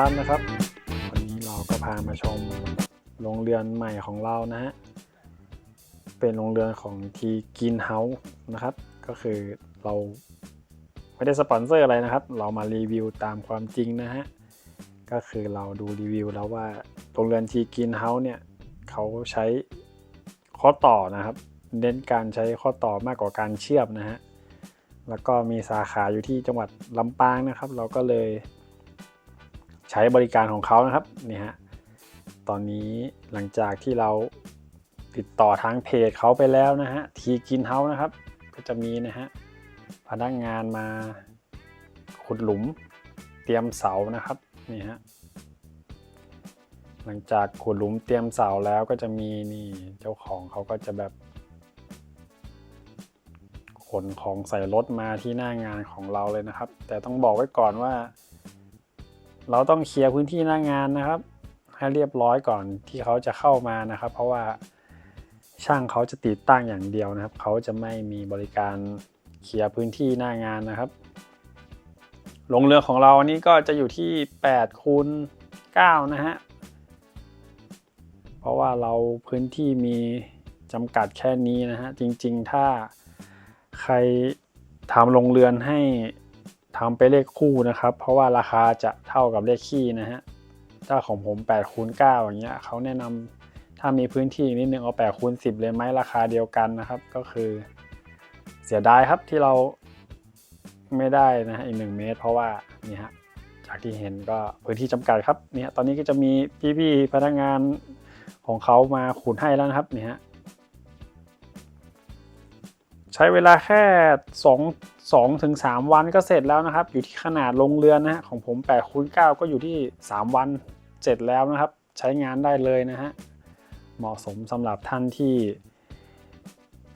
ครับนะครับ วันนี้เราก็พามาชมโรงเรือนใหม่ของเรานะฮะ เป็นโรงเรือนของทีกินเฮาส์นะครับ ก็คือเราไม่ได้สปอนเซอร์อะไรนะครับ เรามารีวิวตามความจริงนะฮะ ก็คือเราดูรีวิวแล้วว่าโรงเรือนทีกินเฮาส์เนี่ยเขาใช้ข้อต่อนะครับ เน้นการใช้ข้อต่อมากกว่าการเชื่อมนะฮะ แล้วก็มีสาขาอยู่ที่จังหวัดลำปางนะครับ เราก็เลย ใช้บริการของเขานะครับนี่ฮะตอนนี้หลังจากที่เราติดต่อทางเพจเขาไปแล้วนะฮะทีกินเฮานะครับ ก็จะมีนะฮะพนักงานมาขุดหลุมเตรียมเสานะครับนี่ฮะหลังจากขุดหลุมเตรียมเสาแล้วก็จะมีนี่เจ้าของเขาก็จะแบบขนของใส่รถมาที่หน้างานของเราเลยนะครับ แต่ต้องบอกไว้ก่อนว่า เราต้องเคลียร์พื้นที่หน้างานนะครับ ให้เรียบร้อยก่อนที่เขาจะเข้ามานะครับ เพราะว่าช่างเขาจะติดตั้งอย่างเดียวนะครับ เขาจะไม่มีบริการเคลียร์พื้นที่หน้างานนะครับลงเรือของเราอันนี้ก็จะอยู่ที่8คูณ9นะฮะเพราะว่าเราพื้นที่มีจำกัดแค่นี้นะฮะจริงๆถ้าใครทำโรงเรือนให้ ทำไปเลขคู่นะครับ เพราะว่าราคาจะเท่ากับเลขคี่นะฮะถ้าของผม8คูณ9อย่างเงี้ยเขาแนะนำถ้ามีพื้นที่นิดนึงเอา8คูณ10 เลยไหมราคาเดียวกันนะครับ ก็คือ เสียดายครับที่เราไม่ได้นะฮะอีก 1 เมตร เพราะว่านี่ฮะจากที่เห็นก็พื้นที่จำกัดครับเนี่ยตอนนี้ก็จะมีพี่ๆพนักงานของเขามาขุดให้แล้วนะครับนี่ฮะ ใช้เวลาแค่2 2ถึง3วันก็เสร็จแล้วนะครับ อยู่ที่ขนาดลงเรือนนะฮะของผม8คูณ9ก็อยู่ที่ 3 วันเสร็จแล้วนะครับ ใช้งานได้เลยนะฮะเหมาะสมสำหรับท่านที่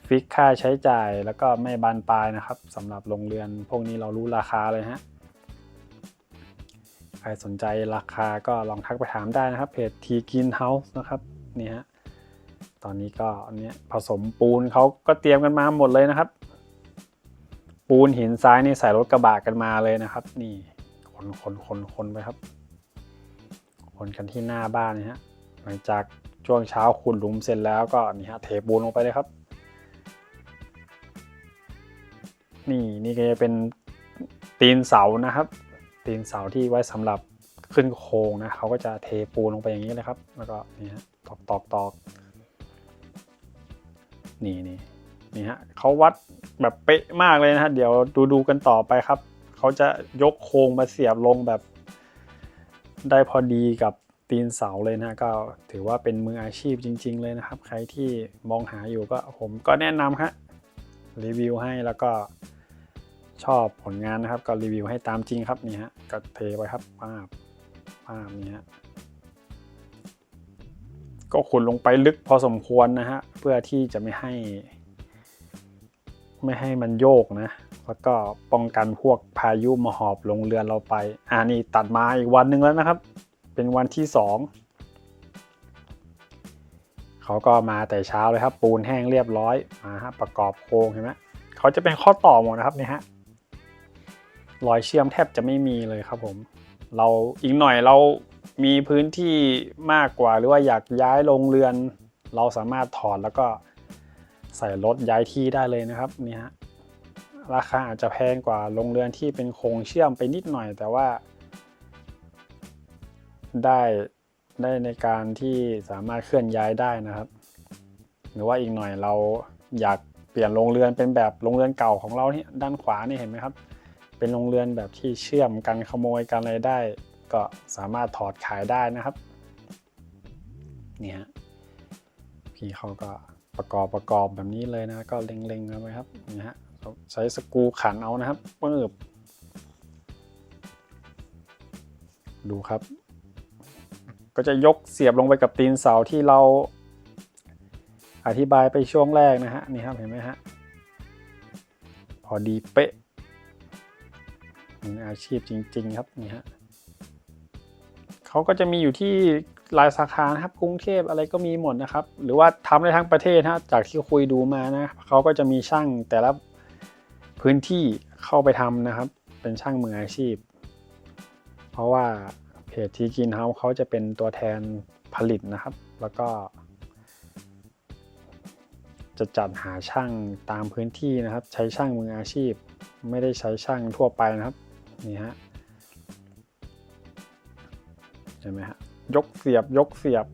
ฟิกค่าใช้จ่ายแล้วก็ไม่บานปลายนะครับสำหรับโรงเรือนพวกนี้เรารู้ราคาเลยฮะใครสนใจราคาก็ลองทักไปถามได้นะครับเพจทีกินเฮาส์นะครับนี่ฮะ ตอนนี้ก็อันนี้ผสมปูนเขาก็เตรียมกันมาหมดเลยนะครับ ปูนหินทรายนี่ใส่รถกระบะกันมาเลยนะครับ นี่คนคนคนคนไปครับคนกันที่หน้าบ้านนะฮะหลังจากช่วงเช้าขุดหลุมเสร็จแล้วก็นี่ฮะเทปูนลงไปเลยครับ นี่นี่ก็จะเป็นตีนเสานะครับ ตีนเสาที่ไว้สำหรับขึ้นโครงนะเขาก็จะเทปูนลงไปอย่างนี้เลยครับ แล้วก็นี่ฮะตอกตอกตอก นี่นี่นี่ฮะเขาวัดแบบเป๊ะมากเลยนะฮะเดี๋ยวดูดูกันต่อไปครับเขาจะยกโครงมาเสียบลงแบบ ได้พอดีกับตีนเสาเลยนะก็ถือว่าเป็นมืออาชีพจริง ๆ เลยนะครับ ใครที่มองหาอยู่ก็ผมก็แนะนำครับรีวิวให้แล้วก็ชอบผลงานนะครับ ก็รีวิวให้ตามจริงครับนี่ฮะก็เทไว้ครับภาพภาพนี้ฮะ ก็ขุดลงไปลึกพอสมควรนะฮะ เพื่อที่จะไม่ให้ ไม่ให้มันโยกนะ แล้วก็ป้องกันพวกพายุมาหอบลงเรือนเราไป อ่านี่ตัดมาอีกวันหนึ่งแล้วนะครับ เป็นวันที่สองเขาก็มาแต่เช้าเลยครับ ปูนแห้งเรียบร้อยมาฮะประกอบโครงเห็นไหมเขาจะเป็นข้อต่อหมดนะครับเนี่ยฮะรอยเชื่อมแทบจะไม่มีเลยครับผม เราอีกหน่อยเรา มีพื้นที่มากกว่าหรือว่าอยากย้ายโรงเรือน เราสามารถถอดแล้วก็ใส่รถย้ายที่ได้เลยนะครับนี่ฮะราคาอาจจะแพงกว่าโรงเรือนที่เป็นโครงเชื่อมไปนิดหน่อย แต่ว่า ได้ได้ในการที่สามารถเคลื่อนย้ายได้นะครับ หรือว่าอีกหน่อยเราอยากเปลี่ยนโรงเรือนเป็นแบบโรงเรือนเก่าของเราเนี่ยด้านขวานี่เห็นไหมครับ เป็นโรงเรือนแบบที่เชื่อมกันขโมยกันอะไรได้ ก็สามารถถอดขายได้นะครับนี่ฮะพี่เขาก็ประกอบประกอบแบบนี้เลยนะก็เล็งๆเอาไว้ครับนี่ฮะใช้สกูขันเอานะครับปึ๊บดูครับ ก็จะยกเสียบลงไปกับตีนเสาที่เราอธิบายไปช่วงแรกนะฮะนี่ครับเห็นไหมฮะพอดีเป๊ะมืออาชีพจริง ๆ ครับนี่ฮะ เขาก็จะมีอยู่ที่หลายสาขานะครับกรุงเทพอะไรก็มีหมดนะครับ หรือว่าทำได้ทั้งประเทศฮะจากที่คุยดูมานะเขาก็จะมีช่างแต่ละพื้นที่เข้าไปทำนะครับ เป็นช่างมืออาชีพ เพราะว่าเพจทีกินเฮาเขาจะเป็นตัวแทนผลิตนะครับ แล้วก็ จะจัดหาช่างตามพื้นที่นะครับ ใช้ช่างมืออาชีพ ไม่ได้ใช้ช่างทั่วไปนะครับนี่ฮะ ห็นไหมฮะยกเสียบยกเสียบ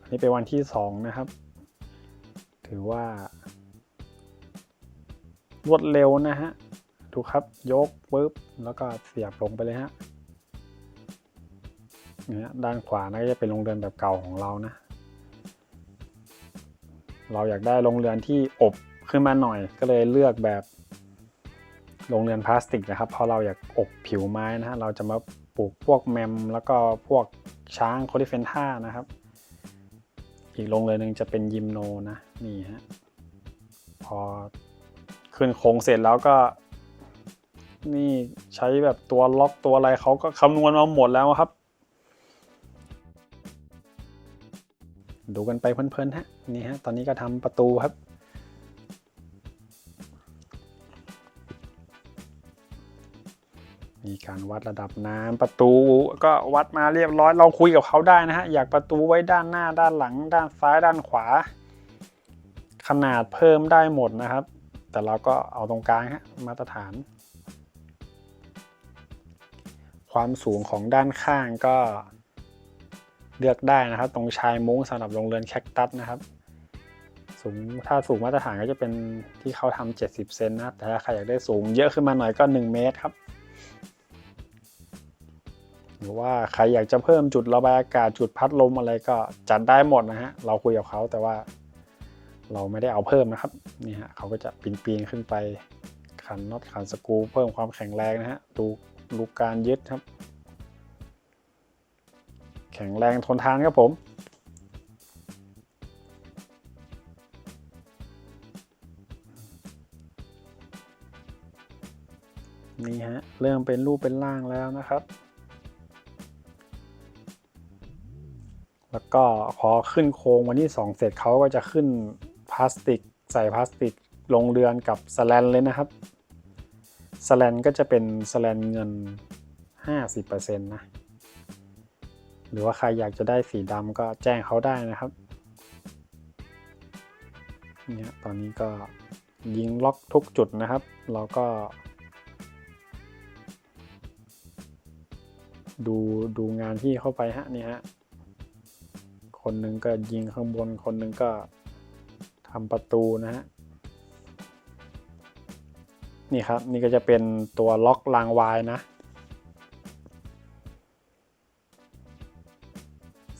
อันนี้เป็นวันที่สองนะครับ ถือว่า รวดเร็วนะฮะดูครับยกปุ๊บแล้วก็เสียบลงไปเลยฮะเนี่ยด้านขวานะก็จะเป็นโรงเรือนแบบเก่าของเรานะ เราอยากได้โรงเรือนที่อบขึ้นมาหน่อย ก็เลยเลือกแบบโรงเรือนพลาสติกนะครับ เพราะเราอยากอบผิวไม้นะฮะเราจะมา ปลูกพวกแมมแล้วก็พวกช้างโคลิเฟนท่านะครับ อีกโรงเรือนหนึ่งจะเป็นยิมโนนะนี่ฮะพอขึ้นโครงเสร็จแล้วก็ นี่ใช้แบบตัวล็อกตัวอะไรเขาก็คำนวณมาหมดแล้วครับ ดูกันไปเพลินๆฮะนี่ฮะตอนนี้ก็ทำประตูครับ การวัดระดับน้ำประตูก็วัดมาเรียบร้อยเราคุยกับเขาได้นะฮะอยากประตูไว้ด้านหน้าด้านหลัง ด้านซ้ายด้านขวา ขนาดเพิ่มได้หมดนะครับ แต่เราก็เอาตรงกลางฮะมาตรฐาน ความสูงของด้านข้างก็เลือกได้นะครับ ตรงชายมุ้งสำหรับโรงเรือนแคคตัสนะครับสูงถ้าสูงมาตรฐานก็จะเป็นที่เขาทำ70 เซนนะครับแต่ถ้าใครอยากได้สูงเยอะขึ้นมาหน่อยก็ 1 เมตรครับ หรือว่าใครอยากจะเพิ่มจุดระบายอากาศจุดพัดลมอะไรก็จัดได้หมดนะฮะเราคุยกับเขาแต่ว่า เราไม่ได้เอาเพิ่มนะครับนี่ฮะเขาก็จะปีนปีนๆขึ้นไปขันน็อตขันสกูเพิ่มความแข็งแรงนะฮะดูดูการยึดครับ แข็งแรงทนทานครับผมนี่ฮะเริ่มเป็นรูปเป็นร่างแล้วนะครับ แล้วก็พอขึ้นโครงวันที่ 2 เสร็จเขาก็จะขึ้นพลาสติก ใส่พลาสติกลงเรือนกับสแลนเลยนะครับสแลนก็จะเป็นสแลนเงิน 50%นะ หรือว่าใครอยากจะได้สีดำก็แจ้งเขาได้นะครับเนี่ยตอนนี้ก็ยิงล็อกทุกจุดนะครับ เราก็ ดูดูงานที่เข้าไปฮะนี่ฮะ คนหนึ่งก็ยิงข้างบน คนหนึ่งก็ทำประตูนะฮะ นี่ครับ นี่ก็จะเป็นตัวล็อกรางวายนะ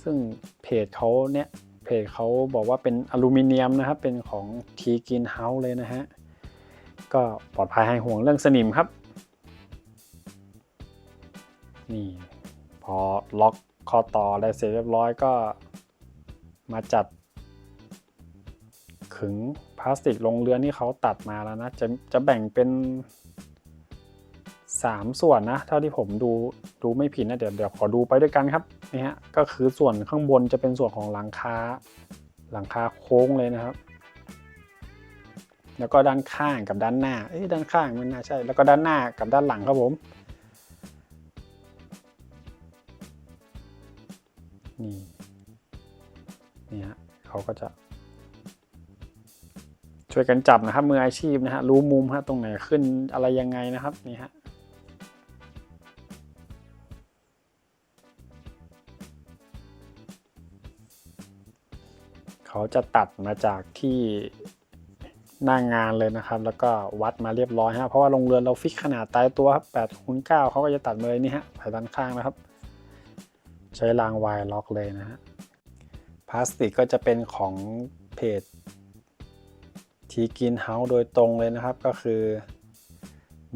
ซึ่งเพจเขาเนี่ย เพจเขาบอกว่าเป็นอลูมิเนียมนะครับ เป็นของทีกินเฮาส์เลยนะฮะ ก็ปลอดภัยให้ห่วงเรื่องสนิมครับ นี่ พอล็อกคอต่ออะไรเสร็จเรียบร้อยก็ มาจัดขึงพลาสติกลงเรือนที่เขาตัดมาแล้วนะ จะจะแบ่งเป็น 3 ส่วนนะ เท่าที่ผมดูดูไม่ผิดนะเดี๋ยวเดี๋ยวขอดูไปด้วยกันครับนี่ฮะก็คือส่วนข้างบนจะเป็นส่วนของหลังคาหลังคาโค้งเลยนะครับ แล้วก็ด้านข้างกับด้านหน้าเอ้ยด้านข้างมันน่าใช่ แล้วก็ด้านหน้ากับด้านหลังครับผมนี่ นี่ฮะเขาก็จะ ช่วยกันจับนะครับมืออาชีพนะฮะรู้มุมฮะตรงไหนขึ้นอะไรยังไงนะครับนี่ฮะเขาจะตัดมาจากที่หน้างงานเลยนะครับ แล้วก็วัดมาเรียบร้อยฮะเพราะว่าโรงเรือนเราฟิกขนาดตายตัวครับ8คูณ9เขาก็จะตัดมาเลยนี่ฮะแผ่ด้านข้างนะครับ ใช้รางวายล็อกเลยนะฮะ พลาสติกก็จะเป็นของเพจทีกินเฮาส์โดยตรงเลยนะครับก็คือ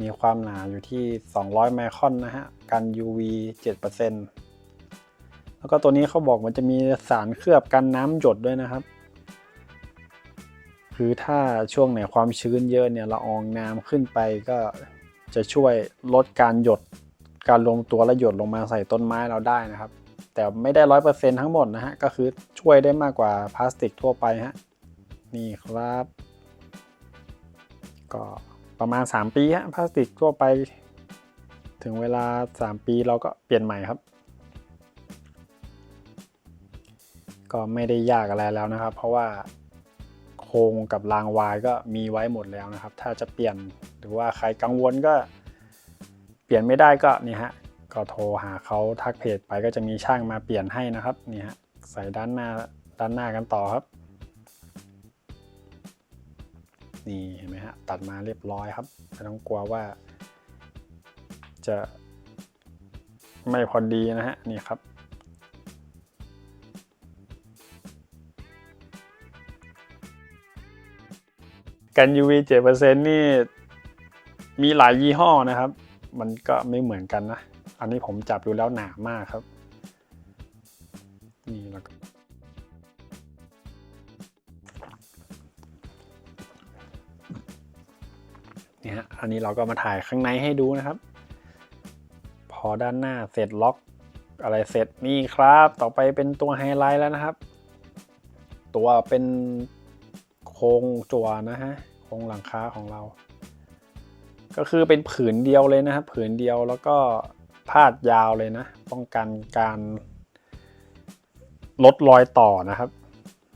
มีความหนาอยู่ที่ 200 ไมครอนนะฮะ กัน UV 7%แล้วก็ตัวนี้เขาบอกมันจะมีสารเคลือบกันน้ำหยดด้วยนะครับ คือถ้าช่วงไหนความชื้นเยอะเนี่ยละอองน้ำขึ้นไปก็จะช่วยลดการหยด การรวมตัวและหยดลงมาใส่ต้นไม้เราได้นะครับ แต่ไม่ได้ร้อยเปอร์เซ็นทั้งหมดนะฮะ ก็คือช่วยได้มากกว่าพลาสติกทั่วไปฮะ นี่ครับ ก็ประมาณ 3 ปีฮะพลาสติกทั่วไป ถึงเวลา 3 ปีเราก็เปลี่ยนใหม่ครับ ก็ไม่ได้ยากอะไรแล้วนะครับ เพราะว่าโครงกับรางวายก็มีไว้หมดแล้วนะครับ ถ้าจะเปลี่ยนหรือว่าใครกังวลก็เปลี่ยนไม่ได้ก็นี่ฮะ ก็โทรหาเขาทักเพจไปก็จะมีช่างมาเปลี่ยนให้นะครับนี่ฮะใส่ด้านหน้าด้านหน้ากันต่อครับ นี่เห็นไหมฮะตัดมาเรียบร้อยครับไม่ต้องกลัวว่า จะไม่พอดีนะฮะนี่ครับกัน UV 7%นี่มีหลายยี่ห้อนะครับ มันก็ไม่เหมือนกันนะ อันนี้ผมจับดูแล้วหนามากครับ นี่แล้วก็นี่ฮะอันนี้เราก็มาถ่ายข้างในให้ดูนะครับ พอด้านหน้าเสร็จล็อกอะไรเสร็จนี่ครับ ต่อไปเป็นตัวไฮไลท์แล้วนะครับ ตัวเป็นโครงจัวนะฮะโครงหลังคาของเรา ก็คือเป็นผืนเดียวเลยนะครับ ผืนเดียวแล้วก็ พาดยาวเลยนะ ป้องกันการลดรอยต่อนะครับ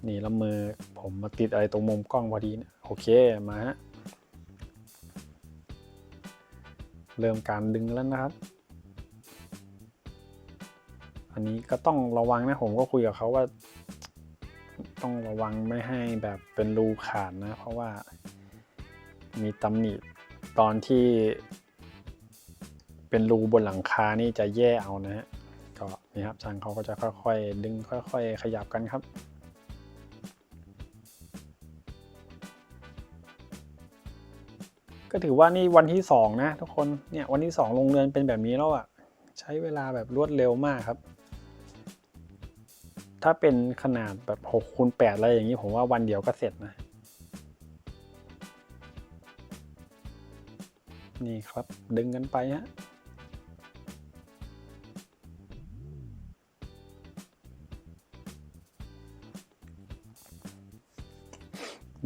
นี่แล้วมือผมมาติดอะไรตรงมุมกล้องพอดีนะโอเคมาฮะเริ่มการดึงแล้วนะครับ อันนี้ก็ต้องระวังนะผมก็คุยกับเขาว่า ต้องระวังไม่ให้แบบเป็นรูขาดนะ เพราะว่ามีตำหนิตอนที่ เป็นรูบนหลังคานี่จะแย่เอานะฮะก็นี่ครับช่างเขาก็จะค่อยๆ ดึงค่อย ๆ ขยับกันครับก็ถือว่านี่วันที่สองนะทุกคนเนี่ยวันที่สองลงเรือนเป็นแบบนี้แล้วอะ่ะใช้เวลาแบบรวดเร็วมากครับ ถ้าเป็นขนาดแบบ6คูณ8อะไรอย่างนี้ผมว่าวันเดียวก็เสร็จนะ นี่ครับดึงกันไปฮะ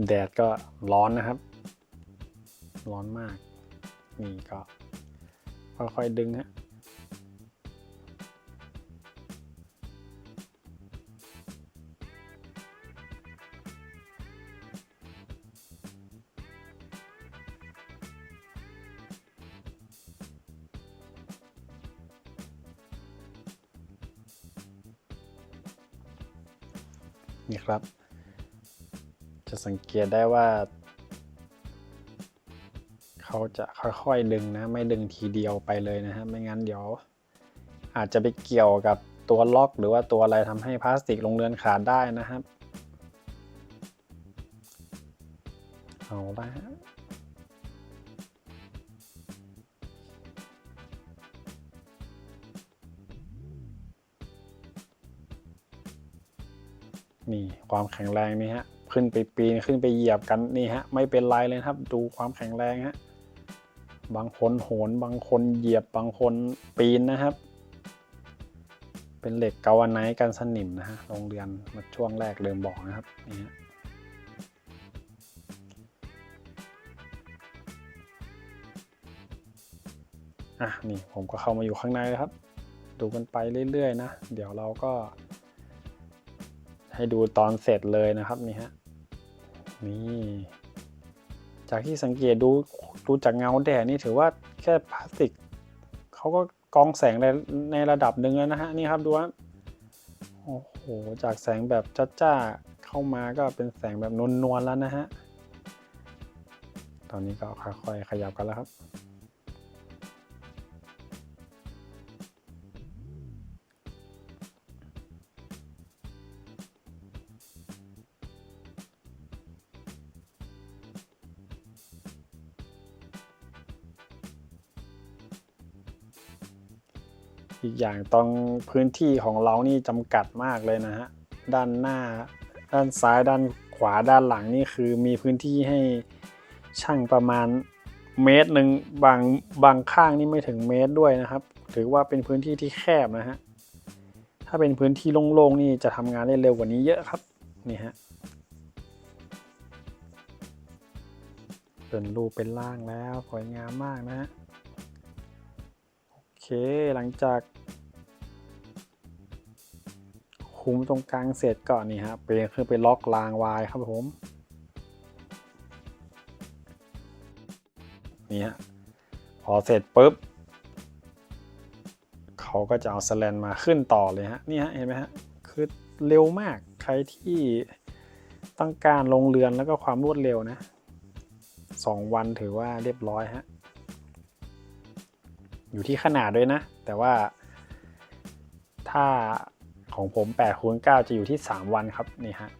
แดดก็ร้อนนะครับ ร้อนมาก นี่ก็ค่อยๆดึงฮะ สังเกตได้ว่า เขาจะค่อยๆดึงนะ ไม่ดึงทีเดียวไปเลยนะฮะ ไม่งั้นเดี๋ยวอาจจะไปเกี่ยวกับตัวล็อก หรือว่าตัวอะไรทำให้พลาสติกลงเรือนขาดได้นะครับ เอาละฮะนี่ความแข็งแรงนี่ฮะ ขึ้นไปปีนขึ้นไปเหยียบกันนี่ฮะไม่เป็นไรเลยครับ ดูความแข็งแรงฮะบางคนโหนบางคนเหยียบบางคนปีนนะครับ เป็นเหล็กเกาวาไนกันสนิมนะฮะโรงเรียนมาช่วงแรกเริ่มบอกนะครับนี่ฮะอะนี่ผมก็เข้ามาอยู่ข้างในแล้วครับ ดูกันไปเรื่อยๆนะ เดี๋ยวเราก็ ให้ดูตอนเสร็จเลยนะครับนี่ฮะ นี่จากที่สังเกตดูดูจากเงาแดดนี่ถือว่าแค่พลาสติกเขาก็กองแสงในในระดับหนึ่งแล้วนะฮะนี่ครับดูว่าโอ้โหจากแสงแบบจ้าๆเข้ามาก็เป็นแสงแบบนวลๆแล้วนะฮะตอนนี้ก็ค่อยๆขยับกันแล้วครับ กอย่างตรงพื้นที่ของเรานี่จำกัดมากเลยนะฮะ ด้านหน้า ด้านซ้าย ด้านขวา ด้านหลังนี่คือมีพื้นที่ให้ช่างประมาณเมตรหนึ่งบางบางข้างนี่ไม่ถึงเมตรด้วยนะครับ ถือว่าเป็นพื้นที่ที่แคบนะฮะ ถ้าเป็นพื้นที่โล่งๆนี่จะทำงานได้เร็วกว่านี้เยอะครับ นี่ฮะเป็นรูปเป็นร่างแล้วสวยงามมากนะฮะโอหลังจาก คุมตรงกลางเสร็จก่อนนี่ฮะไปคือไปล็อกรางวายครับผมนี่ฮะพอเสร็จปุ๊บเขาก็จะเอาสแลนมาขึ้นต่อเลยฮะนี่ฮะเห็นไหมฮะคือเร็วมากใครที่ต้องการลงเรือนแล้วก็ความรวดเร็วนะสองวันถือว่าเรียบร้อยฮะอยู่ที่ขนาดด้วยนะ แต่ว่าถ้า ของผม8คูณ9จะอยู่ที่ 3 วันครับนี่ฮะ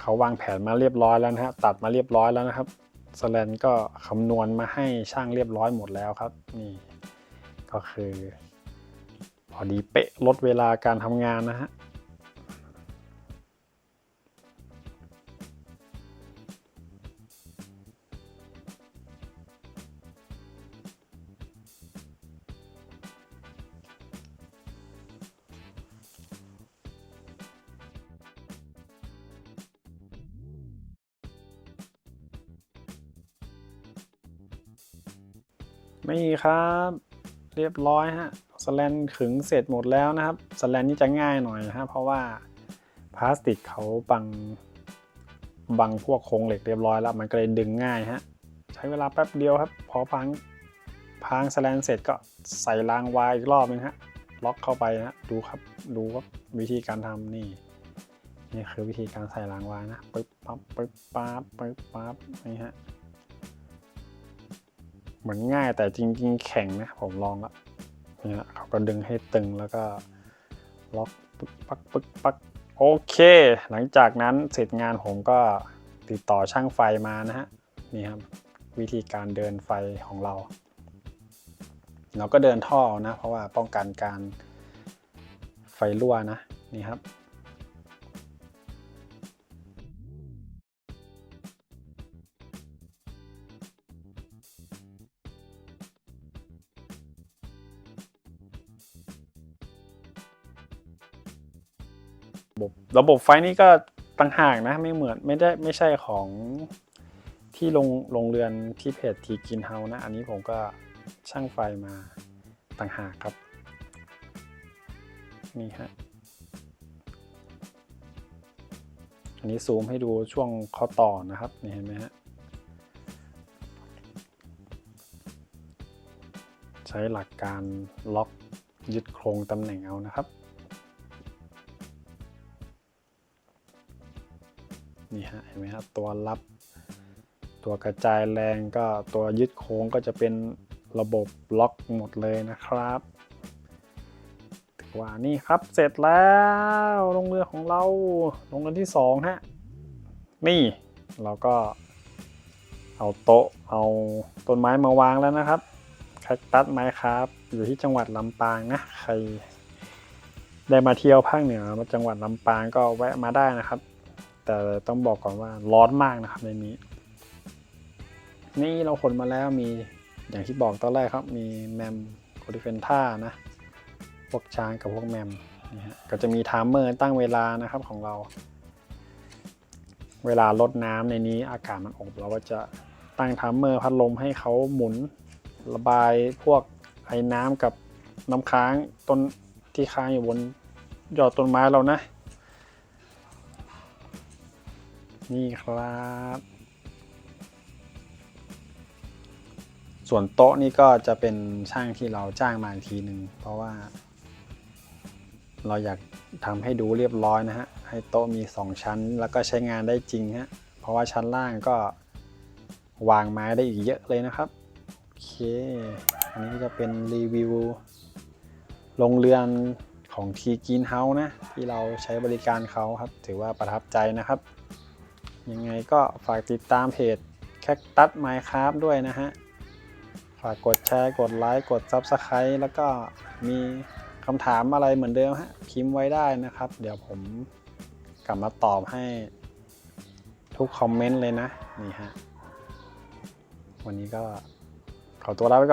เขาวางแผนมาเรียบร้อยแล้วนะฮะตัดมาเรียบร้อยแล้วนะครับสแลนก็คำนวณมาให้ช่างเรียบร้อยหมดแล้วครับนี่ก็คือ พอดีเป๊ะลดเวลาการทำงานนะฮะ ไม่ครับ เรียบร้อยฮะสแลนขึงเสร็จหมดแล้วนะครับสแลนนี่จะง่ายหน่อยนะฮะเพราะว่าพลาสติกเขาบังบังพวกโครงเหล็กเรียบร้อยแล้วมันก็เลยดึงง่ายฮะใช้เวลาแป๊บเดียวครับ พอพังพังสแลนเสร็จก็ใส่รางวายอีกรอบนึงฮะล็อกเข้าไปฮะดูครับดูครับวิธีการทำนี่นี่คือวิธีการใส่รางวายนะปึ๊บปั๊บปึ๊บปั๊บปึ๊บปั๊บนี่ฮะ เหมือนง่ายแต่จริง ๆ แข็งนะผมลองแล้วนี่ฮะเขาก็ดึงให้ตึงแล้วก็ล็อกปึ๊กปักปึ๊กปักโอเค หลังจากนั้นเสร็จงานผมก็ติดต่อช่างไฟมานะฮะนี่ครับวิธีการเดินไฟของเรา เราก็เดินท่อนะ เพราะว่าป้องกันการไฟรั่วนะนี่ครับ บบระบบไฟนี่ก็ต่างหากนะไม่เหมือนไม่ได้ไม่ใช่ของที่ลงโรงเรือนที่เพจทีกินเฮานะ อันนี้ผมก็ช่างไฟมาต่างหากครับ นี่ฮะอันนี้ซูมให้ดูช่วงข้อต่อนะครับนี่เห็นไหมฮะใช้หลักการล็อกยึดโครงตำแหน่งเอานะครับ นี่ฮะเห็นไหมครับตัวรับ ตัวกระจายแรงก็ตัวยึดโค้งก็จะเป็นระบบล็อกหมดเลยนะครับถือว่านี่ครับเสร็จแล้วลงเรือของเราลงเรือที่สองฮะนี่เราก็เอาโต๊ะเอาต้นไม้มาวางแล้วนะครับแคคตัสไม้ครับ อยู่ที่จังหวัดลำปางนะใครได้มาเที่ยวภาคเหนือมาจังหวัดลำปางก็แวะมาได้นะครับ แต่ต้องบอกก่อนว่าร้อนมากนะครับในนี้ นี่เราขนมาแล้วมีอย่างที่บอกตอนแรกครับ มีแมมโคดิเฟนท่านะ พวกช้างกับพวกแมมนี่ฮะก็จะมีไทม์เมอร์ตั้งเวลานะครับของเรา เวลาลดน้ำในนี้อากาศมันอบเราก็จะตั้งไทม์เมอร์พัดลมให้เขาหมุนระบายพวกไอ้น้ำกับน้ำค้างต้นที่ค้างอยู่บนยอดต้นไม้เรานะ นี่ครับ ส่วนโต๊ะนี่ก็จะเป็นช่างที่เราจ้างมาอีกทีหนึ่งเพราะว่า เราอยากทำให้ดูเรียบร้อยนะฮะ ให้โต๊ะมี 2 ชั้น แล้วก็ใช้งานได้จริงฮะ เพราะว่าชั้นล่างก็วางไม้ได้อีกเยอะเลยนะครับ โอเค อันนี้จะเป็นรีวิวโรงเรือนของทีกินเฮานะ ที่เราใช้บริการเขาครับ ถือว่าประทับใจนะครับ ยังไงก็ฝากติดตามเพจแคคตัสไมค์ครับด้วยนะฮะ ฝากกดแชร์กดไลค์กด Subscribe แล้วก็มีคำถามอะไรเหมือนเดิมฮะพิมพ์ไว้ได้นะครับ เดี๋ยวผมกลับมาตอบให้ทุกคอมเมนต์เลยนะ นี่ฮะ วันนี้ก็ขอตัวลาไปก่อน